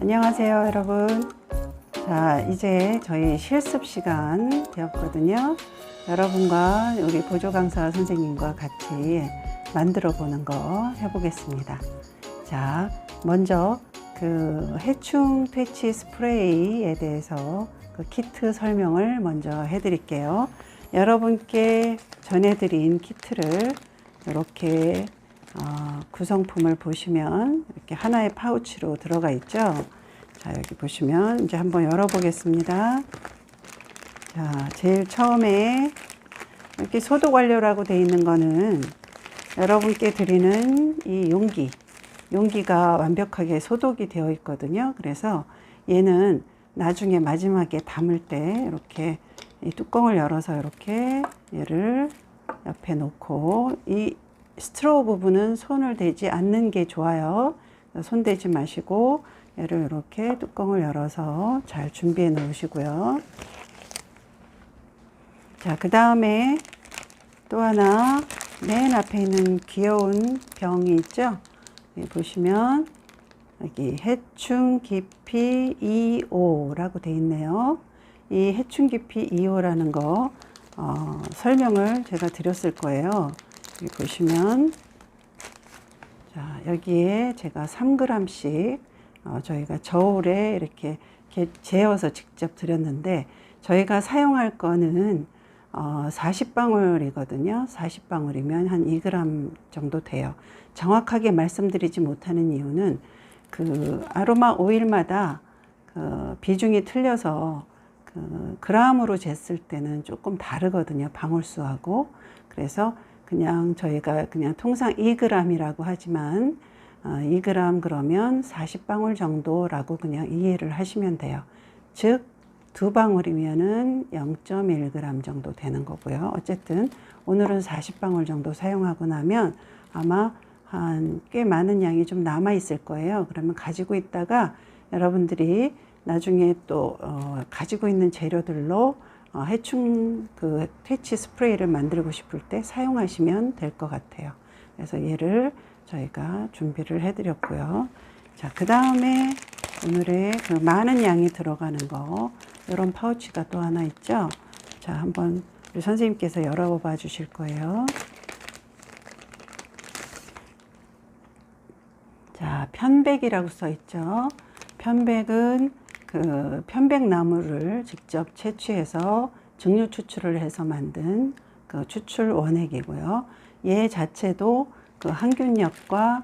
안녕하세요, 여러분. 자, 이제 저희 실습 시간 되었거든요. 여러분과 우리 보조 강사 선생님과 같이 만들어 보는 거 해보겠습니다. 자, 먼저 그 해충 퇴치 스프레이에 대해서 그 키트 설명을 먼저 해 드릴게요. 여러분께 전해드린 키트를 이렇게 어, 구성품을 보시면 이렇게 하나의 파우치로 들어가 있죠. 자, 여기 보시면 이제 한번 열어보겠습니다. 자, 제일 처음에 이렇게 소독 완료라고 되어 있는 거는 여러분께 드리는 이 용기, 용기가 완벽하게 소독이 되어 있거든요. 그래서 얘는 나중에 마지막에 담을 때 이렇게 이 뚜껑을 열어서 이렇게 얘를 옆에 놓고 이 스트로우 부분은 손을 대지 않는 게 좋아요. 손 대지 마시고 얘를 이렇게 뚜껑을 열어서 잘 준비해 놓으시고요. 자, 그 다음에 또 하나 맨 앞에 있는 귀여운 병이 있죠? 네, 보시면 여기 해충 깊이 2호라고 돼 있네요. 이 해충 깊이 2호라는 거 어, 설명을 제가 드렸을 거예요. 여기 보시면 자 여기에 제가 3g씩 어, 저희가 저울에 이렇게 재어서 직접 드렸는데 저희가 사용할 거는 어, 40방울이거든요. 40방울이면 한 2g 정도 돼요. 정확하게 말씀드리지 못하는 이유는 그 아로마 오일마다 그 비중이 틀려서 그 그람으로 쟀을 때는 조금 다르거든요. 방울수하고. 그래서 그냥 저희가 그냥 통상 2g이라고 하지만 어, 2g 그러면 40방울 정도라고 그냥 이해를 하시면 돼요. 즉, 두 방울이면은 0.1g 정도 되는 거고요. 어쨌든 오늘은 40방울 정도 사용하고 나면 아마 한 꽤 많은 양이 좀 남아 있을 거예요. 그러면 가지고 있다가 여러분들이 나중에 또 어, 가지고 있는 재료들로 어, 해충 그 퇴치 스프레이를 만들고 싶을 때 사용하시면 될 것 같아요. 그래서 얘를 저희가 준비를 해드렸고요. 자, 그 다음에 오늘의 그 많은 양이 들어가는 거 이런 파우치가 또 하나 있죠. 자, 한번 우리 선생님께서 열어봐 주실 거예요. 자, 편백이라고 써 있죠. 편백은 그 편백나무를 직접 채취해서 증류 추출을 해서 만든 그 추출 원액이고요. 얘 자체도 그 항균력과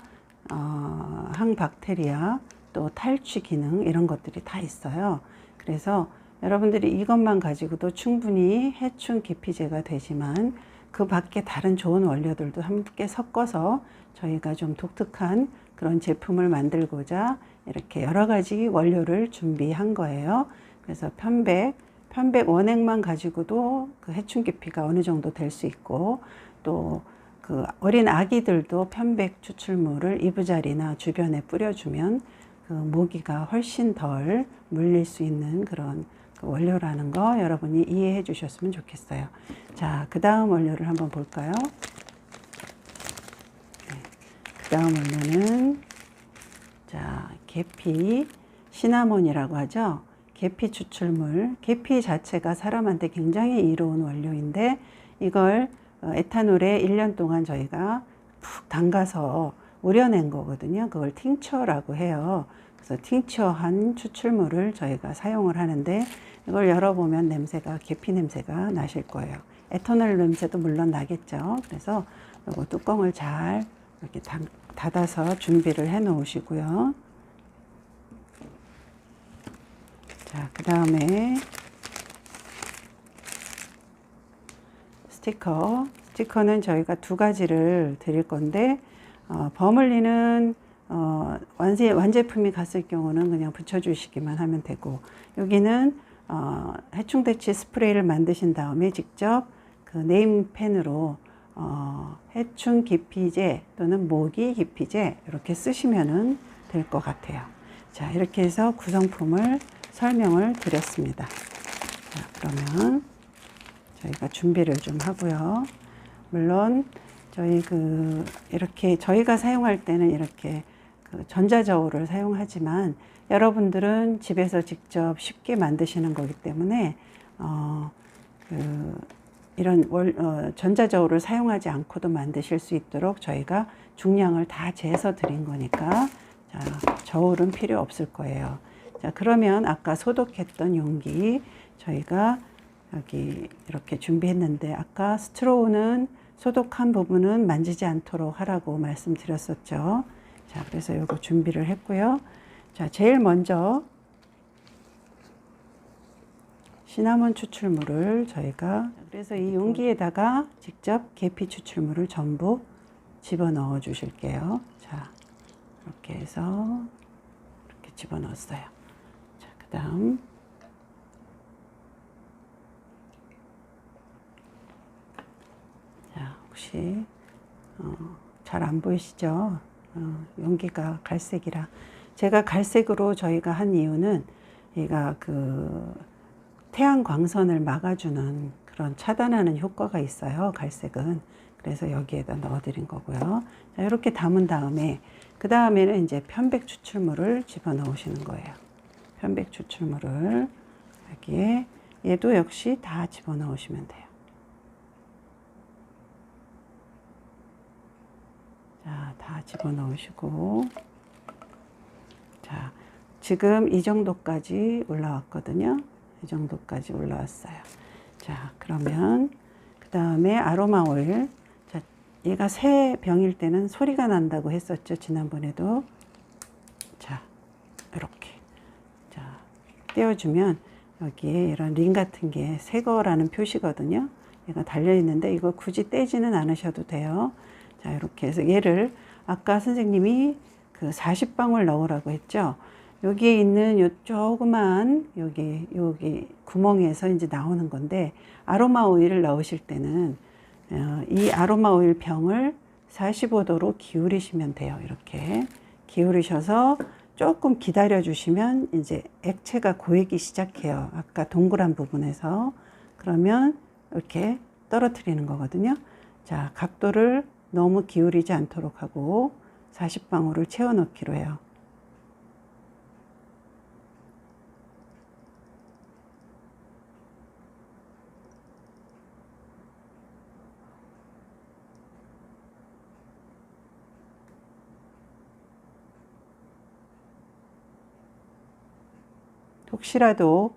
어, 항박테리아 또 탈취 기능 이런 것들이 다 있어요. 그래서 여러분들이 이것만 가지고도 충분히 해충 기피제가 되지만 그 밖에 다른 좋은 원료들도 함께 섞어서 저희가 좀 독특한 그런 제품을 만들고자 이렇게 여러 가지 원료를 준비한 거예요. 그래서 편백, 편백 원액만 가지고도 그 해충 기피가 어느 정도 될 수 있고 또 그 어린 아기들도 편백 추출물을 이부자리나 주변에 뿌려주면 그 모기가 훨씬 덜 물릴 수 있는 그런 그 원료라는 거 여러분이 이해해 주셨으면 좋겠어요. 자, 그 다음 원료를 한번 볼까요? 네, 그 다음 원료는 자, 계피, 시나몬이라고 하죠. 계피 추출물. 계피 자체가 사람한테 굉장히 이로운 원료인데 이걸 어, 에탄올에 1년 동안 저희가 푹 담가서 우려낸 거거든요. 그걸 팅처라고 해요. 그래서 팅처한 추출물을 저희가 사용을 하는데 이걸 열어보면 냄새가 계피 냄새가 나실 거예요. 에탄올 냄새도 물론 나겠죠. 그래서 이거 뚜껑을 잘 이렇게 닫아서 준비를 해 놓으시고요. 자, 그 다음에 스티커. 스티커는 저희가 두 가지를 드릴 건데, 어, 버물리는 어, 완제, 완제품이 갔을 경우는 그냥 붙여주시기만 하면 되고, 여기는 어, 해충대치 스프레이를 만드신 다음에 직접 그 네임펜으로 어, 해충 기피제 또는 모기 기피제 이렇게 쓰시면 될 것 같아요. 자, 이렇게 해서 구성품을 설명을 드렸습니다. 자, 그러면 저희가 준비를 좀 하고요. 물론 저희 그 이렇게 저희가 사용할 때는 이렇게 그그 전자저울을 사용하지만 여러분들은 집에서 직접 쉽게 만드시는 거기 때문에 어, 그 이런 월, 어, 전자저울을 사용하지 않고도 만드실 수 있도록 저희가 중량을 다 재서 드린 거니까 자, 저울은 필요 없을 거예요. 자, 그러면 아까 소독했던 용기 저희가 여기 이렇게 준비했는데 아까 스트로우는 소독한 부분은 만지지 않도록 하라고 말씀드렸었죠. 자, 그래서 이거 준비를 했고요. 자, 제일 먼저 시나몬 추출물을 저희가 그래서 이 용기에다가 직접 계피 추출물을 전부 집어 넣어 주실게요. 자, 이렇게 해서 이렇게 집어 넣었어요. 자, 그 다음 자, 혹시 어, 잘 안 보이시죠? 어, 용기가 갈색이라 제가 갈색으로 저희가 한 이유는 얘가 그 태양 광선을 막아주는 그런 차단하는 효과가 있어요. 갈색은. 그래서 여기에다 넣어드린 거고요. 자, 이렇게 담은 다음에 그 다음에는 이제 편백 추출물을 집어 넣으시는 거예요. 편백 추출물을 여기에 얘도 역시 다 집어 넣으시면 돼요. 자, 다 집어 넣으시고 자, 지금 이 정도까지 올라왔거든요. 이 정도까지 올라왔어요. 자, 그러면 그 다음에 아로마 오일. 자, 얘가 새 병일 때는 소리가 난다고 했었죠. 지난번에도. 자, 이렇게. 자, 떼어주면 여기에 이런 링 같은 게 새 거라는 표시거든요. 얘가 달려있는데 이거 굳이 떼지는 않으셔도 돼요. 자, 이렇게 해서 얘를 아까 선생님이 그 40방울 넣으라고 했죠. 여기에 있는 요 조그만 여기 여기 구멍에서 이제 나오는 건데 아로마 오일을 넣으실 때는 어, 이 아로마 오일 병을 45도로 기울이시면 돼요. 이렇게 기울이셔서 조금 기다려 주시면 이제 액체가 고이기 시작해요. 아까 동그란 부분에서 그러면 이렇게 떨어뜨리는 거거든요. 자, 각도를 너무 기울이지 않도록 하고 40방울을 채워 넣기로 해요. 혹시라도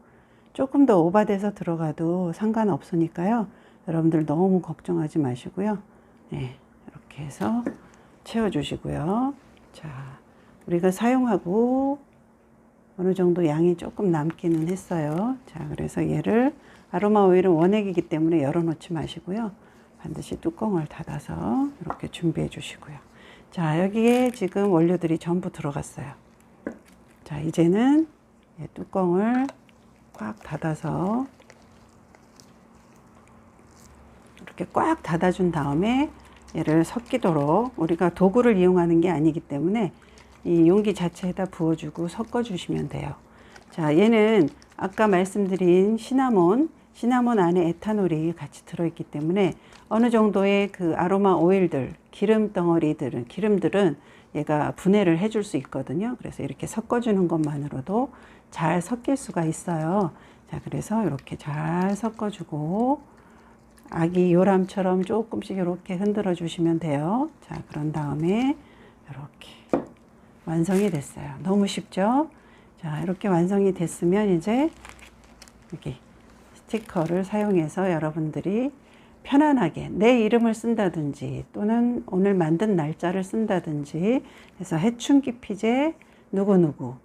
조금 더 오바돼서 들어가도 상관없으니까요. 여러분들 너무 걱정하지 마시고요. 네, 이렇게 해서 채워주시고요. 자, 우리가 사용하고 어느 정도 양이 조금 남기는 했어요. 자, 그래서 얘를 아로마 오일은 원액이기 때문에 열어놓지 마시고요. 반드시 뚜껑을 닫아서 이렇게 준비해 주시고요. 자, 여기에 지금 원료들이 전부 들어갔어요. 자, 이제는 뚜껑을 꽉 닫아서 이렇게 꽉 닫아준 다음에 얘를 섞이도록 우리가 도구를 이용하는 게 아니기 때문에 이 용기 자체에다 부어주고 섞어주시면 돼요. 자, 얘는 아까 말씀드린 시나몬, 시나몬 안에 에탄올이 같이 들어있기 때문에 어느 정도의 그 아로마 오일들, 기름 덩어리들은, 기름들은 얘가 분해를 해줄 수 있거든요. 그래서 이렇게 섞어주는 것만으로도 잘 섞일 수가 있어요. 자, 그래서 이렇게 잘 섞어주고 아기 요람처럼 조금씩 이렇게 흔들어 주시면 돼요. 자, 그런 다음에 이렇게 완성이 됐어요. 너무 쉽죠? 자, 이렇게 완성이 됐으면 이제 여기 스티커를 사용해서 여러분들이 편안하게 내 이름을 쓴다든지 또는 오늘 만든 날짜를 쓴다든지 해서 해충기 피제 누구누구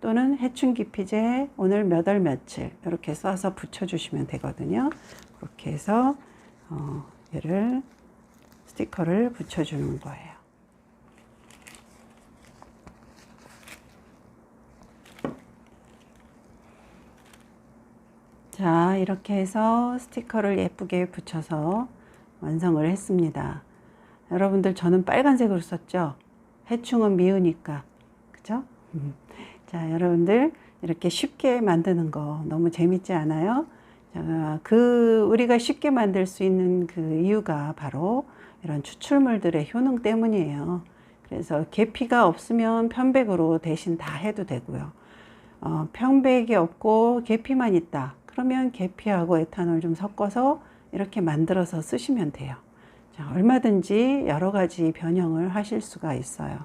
또는 해충기 피제 오늘 몇 월 며칠 이렇게 써서 붙여주시면 되거든요. 그렇게 해서 어, 얘를 스티커를 붙여주는 거예요. 자, 이렇게 해서 스티커를 예쁘게 붙여서 완성을 했습니다. 여러분들 저는 빨간색으로 썼죠? 해충은 미우니까. 그죠? 자, 여러분들 이렇게 쉽게 만드는 거 너무 재밌지 않아요? 자, 그 우리가 쉽게 만들 수 있는 그 이유가 바로 이런 추출물들의 효능 때문이에요. 그래서 계피가 없으면 편백으로 대신 다 해도 되고요. 어, 편백이 없고 계피만 있다. 그러면 계피하고 에탄올 좀 섞어서 이렇게 만들어서 쓰시면 돼요. 자, 얼마든지 여러 가지 변형을 하실 수가 있어요.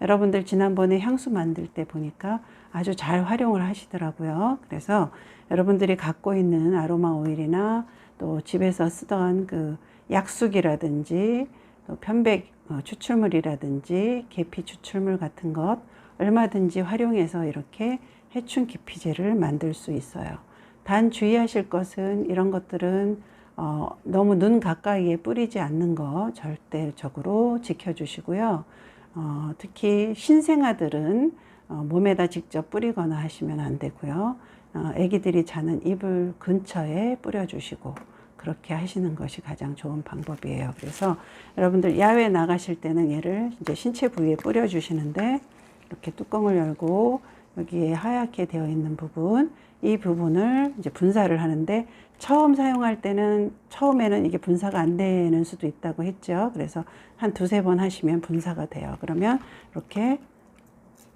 여러분들 지난번에 향수 만들 때 보니까 아주 잘 활용을 하시더라고요. 그래서 여러분들이 갖고 있는 아로마 오일이나 또 집에서 쓰던 그 약숙이라든지 또 편백 어, 추출물이라든지 계피 추출물 같은 것 얼마든지 활용해서 이렇게 해충 기피제를 만들 수 있어요. 단 주의하실 것은 이런 것들은 어, 너무 눈 가까이에 뿌리지 않는 거 절대적으로 지켜주시고요. 어, 특히 신생아들은 어, 몸에다 직접 뿌리거나 하시면 안 되고요. 어, 아기들이 자는 이불 근처에 뿌려주시고 그렇게 하시는 것이 가장 좋은 방법이에요. 그래서 여러분들 야외 나가실 때는 얘를 이제 신체 부위에 뿌려주시는데 이렇게 뚜껑을 열고 여기에 하얗게 되어 있는 부분 이 부분을 이제 분사를 하는데 처음 사용할 때는 처음에는 이게 분사가 안 되는 수도 있다고 했죠. 그래서 한 두세 번 하시면 분사가 돼요. 그러면 이렇게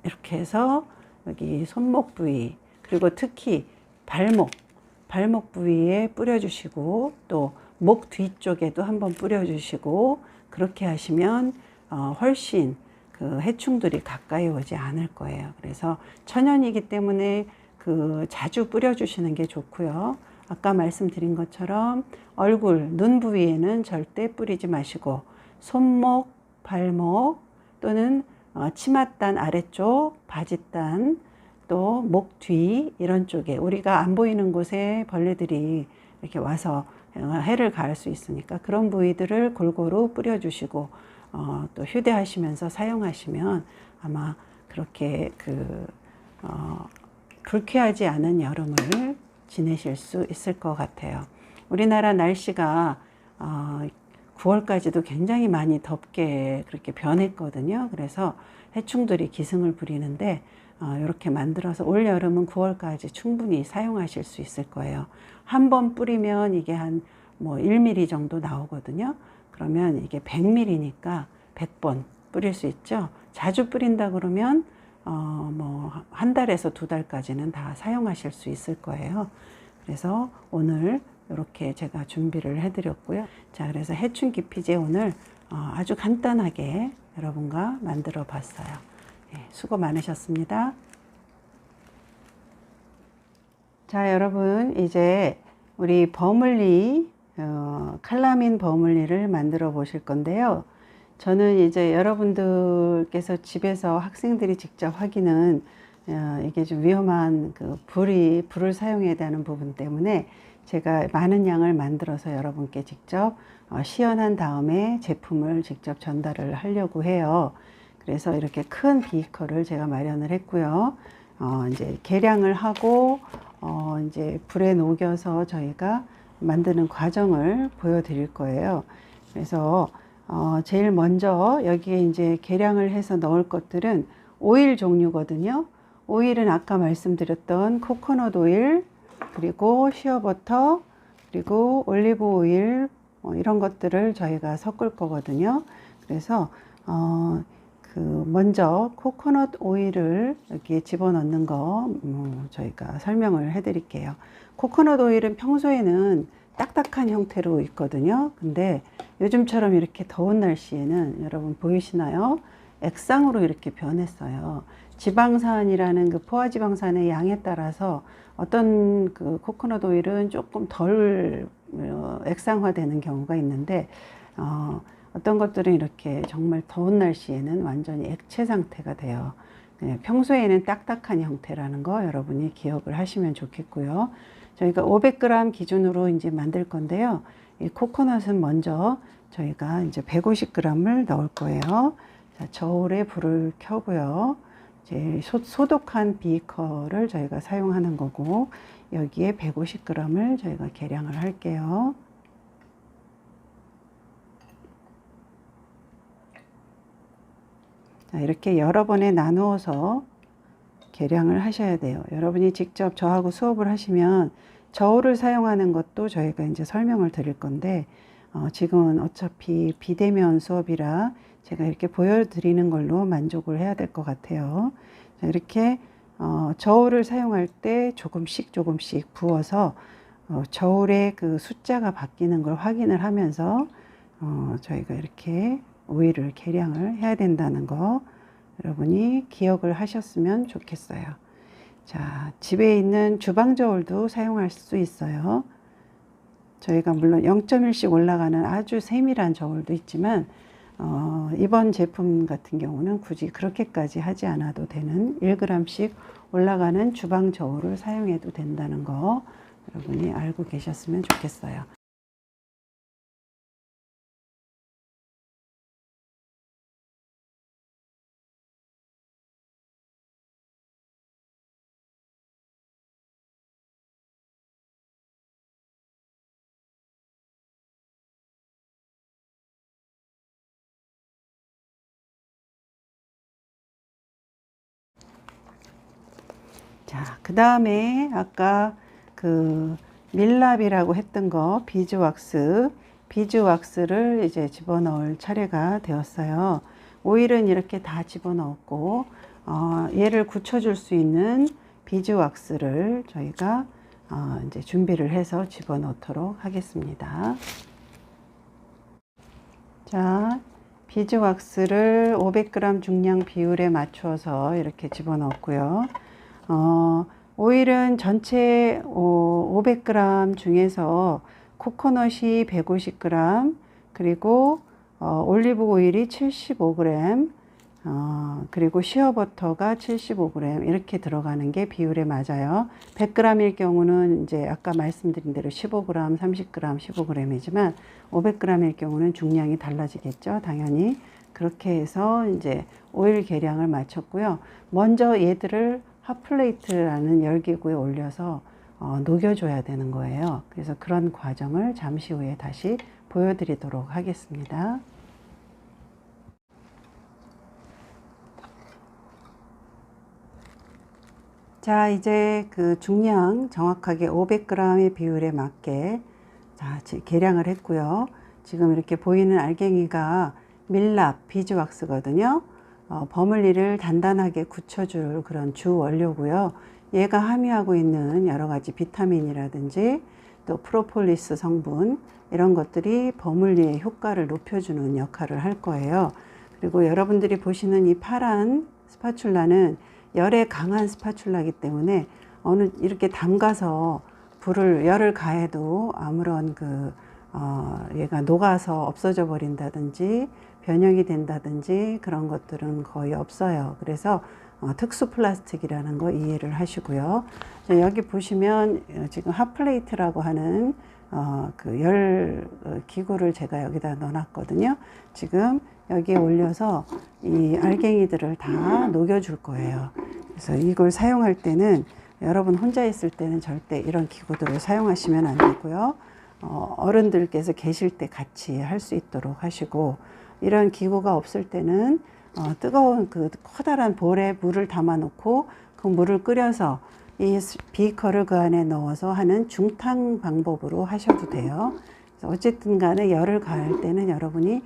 이렇게 해서 여기 손목 부위 그리고 특히 발목 발목 부위에 뿌려주시고 또 목 뒤쪽에도 한번 뿌려주시고 그렇게 하시면 어, 훨씬 그 해충들이 가까이 오지 않을 거예요. 그래서 천연이기 때문에 그 자주 뿌려주시는 게 좋고요. 아까 말씀드린 것처럼 얼굴, 눈 부위에는 절대 뿌리지 마시고 손목, 발목 또는 어, 치맛단 아래쪽, 바지단 또 목 뒤 이런 쪽에 우리가 안 보이는 곳에 벌레들이 이렇게 와서 어, 해를 가할 수 있으니까 그런 부위들을 골고루 뿌려주시고 어, 또 휴대하시면서 사용하시면 아마 그렇게 그 어, 불쾌하지 않은 여름을 지내실 수 있을 것 같아요. 우리나라 날씨가 어, 9월까지도 굉장히 많이 덥게 그렇게 변했거든요. 그래서 해충들이 기승을 부리는데 어, 이렇게 만들어서 올 여름은 9월까지 충분히 사용하실 수 있을 거예요. 한 번 뿌리면 이게 한 뭐 1mm 정도 나오거든요. 그러면 이게 100ml니까 100번 뿌릴 수 있죠. 자주 뿌린다 그러면 어, 뭐, 한 달에서 두 달까지는 다 사용하실 수 있을 거예요. 그래서 오늘 이렇게 제가 준비를 해드렸고요. 자, 그래서 해충 기 피제 오늘 어, 아주 간단하게 여러분과 만들어 봤어요. 예, 수고 많으셨습니다. 자, 여러분, 이제 우리 버물리, 어, 칼라민 버물리를 만들어 보실 건데요. 저는 이제 여러분들께서 집에서 학생들이 직접 하기는 어, 이게 좀 위험한 그 불이 불을 사용해야 되는 부분 때문에 제가 많은 양을 만들어서 여러분께 직접 어, 시연한 다음에 제품을 직접 전달을 하려고 해요. 그래서 이렇게 큰 비커를 제가 마련을 했고요. 어, 이제 계량을 하고 어, 이제 불에 녹여서 저희가 만드는 과정을 보여드릴 거예요. 그래서 어, 제일 먼저 여기에 이제 계량을 해서 넣을 것들은 오일 종류거든요. 오일은 아까 말씀드렸던 코코넛 오일, 그리고 시어버터, 그리고 올리브 오일, 어, 이런 것들을 저희가 섞을 거거든요. 그래서, 어, 그, 먼저 코코넛 오일을 여기에 집어넣는 거, 뭐 저희가 설명을 해 드릴게요. 코코넛 오일은 평소에는 딱딱한 형태로 있거든요. 근데 요즘처럼 이렇게 더운 날씨에는 여러분 보이시나요? 액상으로 이렇게 변했어요. 지방산이라는 그 포화지방산의 양에 따라서 어떤 그 코코넛 오일은 조금 덜 어, 액상화되는 경우가 있는데 어, 어떤 것들은 이렇게 정말 더운 날씨에는 완전히 액체 상태가 돼요. 네, 평소에는 딱딱한 형태라는 거 여러분이 기억을 하시면 좋겠고요. 저희가 500g 기준으로 이제 만들 건데요. 이 코코넛은 먼저 저희가 이제 150g을 넣을 거예요. 자, 저울에 불을 켜고요. 이제 소 독한 비커를 저희가 사용하는 거고 여기에 150g을 저희가 계량을 할게요. 자, 이렇게 여러 번에 나누어서 계량을 하셔야 돼요. 여러분이 직접 저하고 수업을 하시면 저울을 사용하는 것도 저희가 이제 설명을 드릴 건데 어, 지금은 어차피 비대면 수업이라 제가 이렇게 보여드리는 걸로 만족을 해야 될 것 같아요. 자, 이렇게 어, 저울을 사용할 때 조금씩 조금씩 부어서 어, 저울의 그 숫자가 바뀌는 걸 확인을 하면서 어, 저희가 이렇게 오일을 계량을 해야 된다는 거 여러분이 기억을 하셨으면 좋겠어요. 자, 집에 있는 주방 저울도 사용할 수 있어요. 저희가 물론 0.1씩 올라가는 아주 세밀한 저울도 있지만 어, 이번 제품 같은 경우는 굳이 그렇게까지 하지 않아도 되는 1g씩 올라가는 주방 저울을 사용해도 된다는 거 여러분이 알고 계셨으면 좋겠어요. 자, 그 다음에 아까 그 밀랍이라고 했던 거 비즈 왁스, 비즈 왁스를 이제 집어넣을 차례가 되었어요. 오일은 이렇게 다 집어넣었고, 어, 얘를 굳혀줄 수 있는 비즈 왁스를 저희가 어, 이제 준비를 해서 집어넣도록 하겠습니다. 자, 비즈 왁스를 500g 중량 비율에 맞춰서 이렇게 집어넣었고요. 어, 오일은 전체 500g 중에서 코코넛이 150g, 그리고 어, 올리브 오일이 75g, 어, 그리고 시어버터가 75g 이렇게 들어가는 게 비율에 맞아요. 100g일 경우는 이제 아까 말씀드린 대로 15g, 30g, 15g이지만 500g일 경우는 중량이 달라지겠죠. 당연히 그렇게 해서 이제 오일 계량을 마쳤고요. 먼저 얘들을 핫플레이트라는 열기구에 올려서 어, 녹여줘야 되는 거예요. 그래서 그런 과정을 잠시 후에 다시 보여드리도록 하겠습니다. 자, 이제 그 중량 정확하게 500g의 비율에 맞게 자, 계량을 했고요. 지금 이렇게 보이는 알갱이가 밀랍 비즈왁스거든요. 어, 버물리를 단단하게 굳혀줄 그런 주 원료고요. 얘가 함유하고 있는 여러 가지 비타민이라든지 또 프로폴리스 성분 이런 것들이 버물리의 효과를 높여주는 역할을 할 거예요. 그리고 여러분들이 보시는 이 파란 스파츌라는 열에 강한 스파츌라이기 때문에 어느 이렇게 담가서 불을 열을 가해도 아무런 그 어, 얘가 녹아서 없어져 버린다든지 변형이 된다든지 그런 것들은 거의 없어요. 그래서 어, 특수 플라스틱이라는 거 이해를 하시고요. 여기 보시면 어, 지금 핫플레이트라고 하는 어, 그열 어, 기구를 제가 여기다 넣어놨거든요. 지금 여기에 올려서 이 알갱이들을 다 녹여줄 거예요. 그래서 이걸 사용할 때는 여러분 혼자 있을 때는 절대 이런 기구들을 사용하시면 안 되고요. 어, 어른들께서 계실 때 같이 할 수 있도록 하시고 이런 기구가 없을 때는 어, 뜨거운 그 커다란 볼에 물을 담아 놓고 그 물을 끓여서 이 비커를 그 안에 넣어서 하는 중탕 방법으로 하셔도 돼요. 어쨌든 간에 열을 가할 때는 여러분이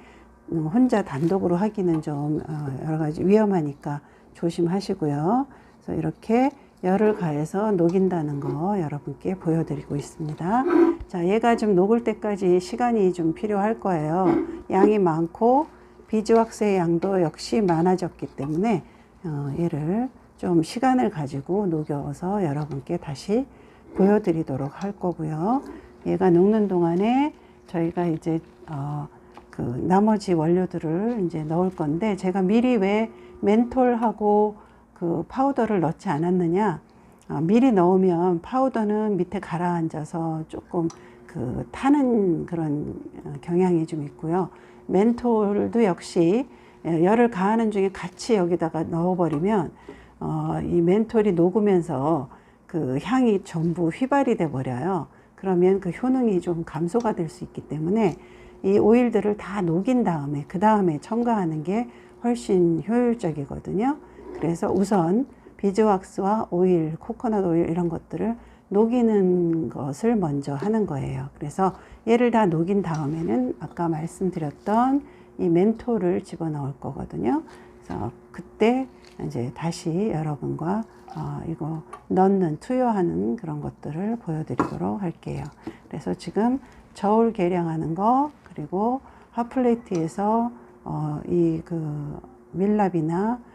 혼자 단독으로 하기는 좀 어, 여러 가지 위험하니까 조심하시고요. 그래서 이렇게 열을 가해서 녹인다는 거 여러분께 보여드리고 있습니다. 자, 얘가 좀 녹을 때까지 시간이 좀 필요할 거예요. 양이 많고 비즈왁스의 양도 역시 많아졌기 때문에 어, 얘를 좀 시간을 가지고 녹여서 여러분께 다시 보여드리도록 할 거고요. 얘가 녹는 동안에 저희가 이제 어, 그 나머지 원료들을 이제 넣을 건데 제가 미리 왜 멘톨하고 그 파우더를 넣지 않았느냐. 어, 미리 넣으면 파우더는 밑에 가라앉아서 조금 그 타는 그런 어, 경향이 좀 있고요. 멘톨도 역시 예, 열을 가하는 중에 같이 여기다가 넣어버리면 어, 이 멘톨이 녹으면서 그 향이 전부 휘발이 돼 버려요. 그러면 그 효능이 좀 감소가 될 수 있기 때문에 이 오일들을 다 녹인 다음에 그 다음에 첨가하는 게 훨씬 효율적이거든요. 그래서 우선 비즈왁스와 오일, 코코넛 오일 이런 것들을 녹이는 것을 먼저 하는 거예요. 그래서 얘를 다 녹인 다음에는 아까 말씀드렸던 이 멘톨을 집어넣을 거거든요. 그래서 그때 이제 다시 여러분과 어, 이거 넣는 투여하는 그런 것들을 보여드리도록 할게요. 그래서 지금 저울 계량하는 거 그리고 핫플레이트에서 어, 이그 밀랍이나 어,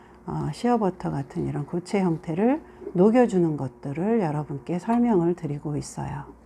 시어버터 같은 이런 고체 형태를 녹여주는 것들을 여러분께 설명을 드리고 있어요.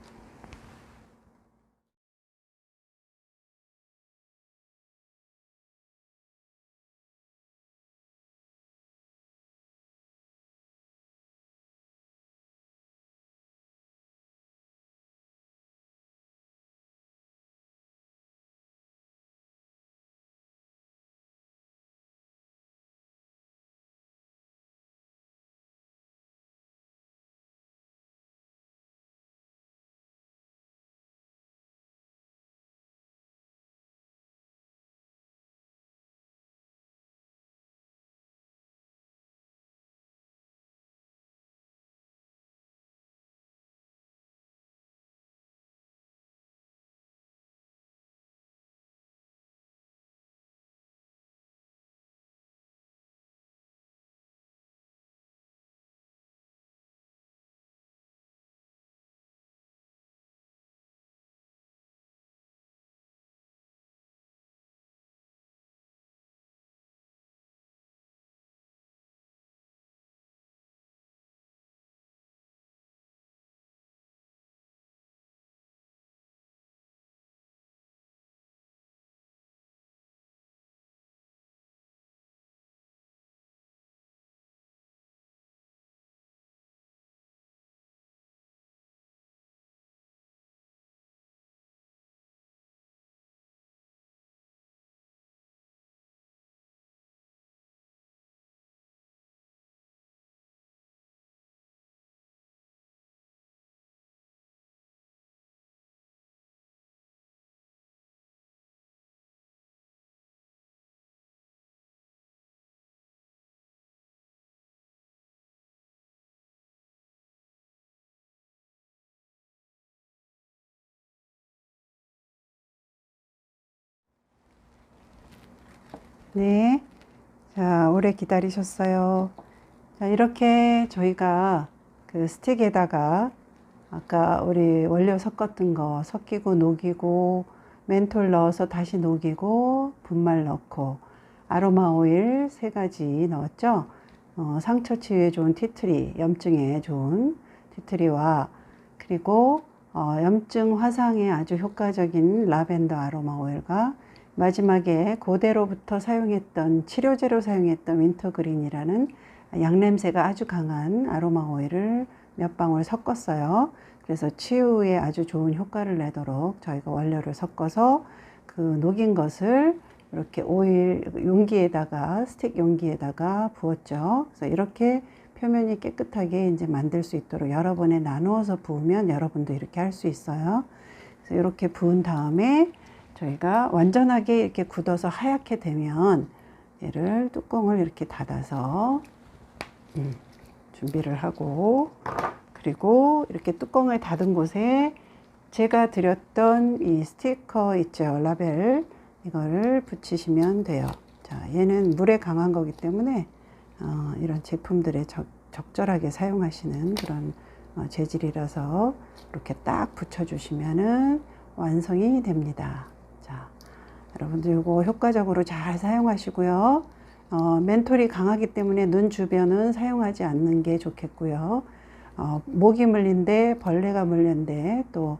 네. 자, 오래 기다리셨어요. 자, 이렇게 저희가 그 스틱에다가 아까 우리 원료 섞었던 거 섞이고 녹이고 멘톨 넣어서 다시 녹이고 분말 넣고 아로마 오일 세 가지 넣었죠. 어, 상처 치유에 좋은 티트리, 염증에 좋은 티트리와 그리고 어, 염증 화상에 아주 효과적인 라벤더 아로마 오일과 마지막에 고대로부터 사용했던 치료제로 사용했던 윈터그린이라는 양냄새가 아주 강한 아로마 오일을 몇 방울 섞었어요. 그래서 치유에 아주 좋은 효과를 내도록 저희가 원료를 섞어서 그 녹인 것을 이렇게 오일 용기에다가 스틱 용기에다가 부었죠. 그래서 이렇게 표면이 깨끗하게 이제 만들 수 있도록 여러 번에 나누어서 부으면 여러분도 이렇게 할 수 있어요. 그래서 이렇게 부은 다음에 저희가 완전하게 이렇게 굳어서 하얗게 되면 얘를 뚜껑을 이렇게 닫아서 음, 준비를 하고 그리고 이렇게 뚜껑을 닫은 곳에 제가 드렸던 이 스티커 있죠 라벨. 이거를 붙이시면 돼요. 자 얘는 물에 강한 거기 때문에 어, 이런 제품들에 적, 적절하게 사용하시는 그런 어, 재질이라서 이렇게 딱 붙여 주시면은 완성이 됩니다 여러분들 이거 효과적으로 잘 사용하시고요. 어, 멘톨이 강하기 때문에 눈 주변은 사용하지 않는 게 좋겠고요. 어, 모기 물린데 벌레가 물린데 또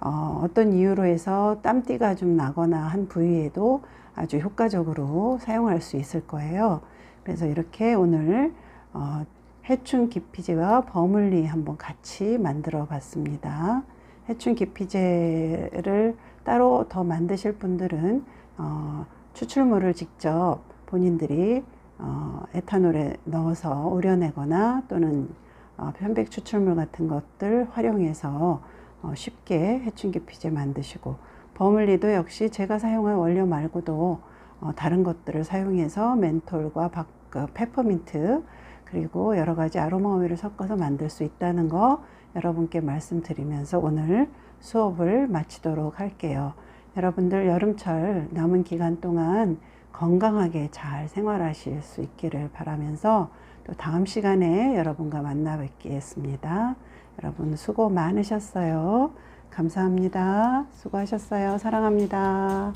어, 어떤 이유로 해서 땀띠가 좀 나거나 한 부위에도 아주 효과적으로 사용할 수 있을 거예요. 그래서 이렇게 오늘 어, 해충 기피제와 버물리 한번 같이 만들어 봤습니다. 해충 기피제를 따로 더 만드실 분들은 어, 추출물을 직접 본인들이 어, 에탄올에 넣어서 우려내거나 또는 어, 편백 추출물 같은 것들 활용해서 어, 쉽게 해충기 피제 만드시고 버물리도 역시 제가 사용한 원료 말고도 어, 다른 것들을 사용해서 멘톨과 박, 그 페퍼민트 그리고 여러 가지 아로마 오일을 섞어서 만들 수 있다는 거 여러분께 말씀드리면서 오늘 수업을 마치도록 할게요. 여러분들 여름철 남은 기간 동안 건강하게 잘 생활하실 수 있기를 바라면서 또 다음 시간에 여러분과 만나 뵙겠습니다. 여러분 수고 많으셨어요. 감사합니다. 수고하셨어요. 사랑합니다.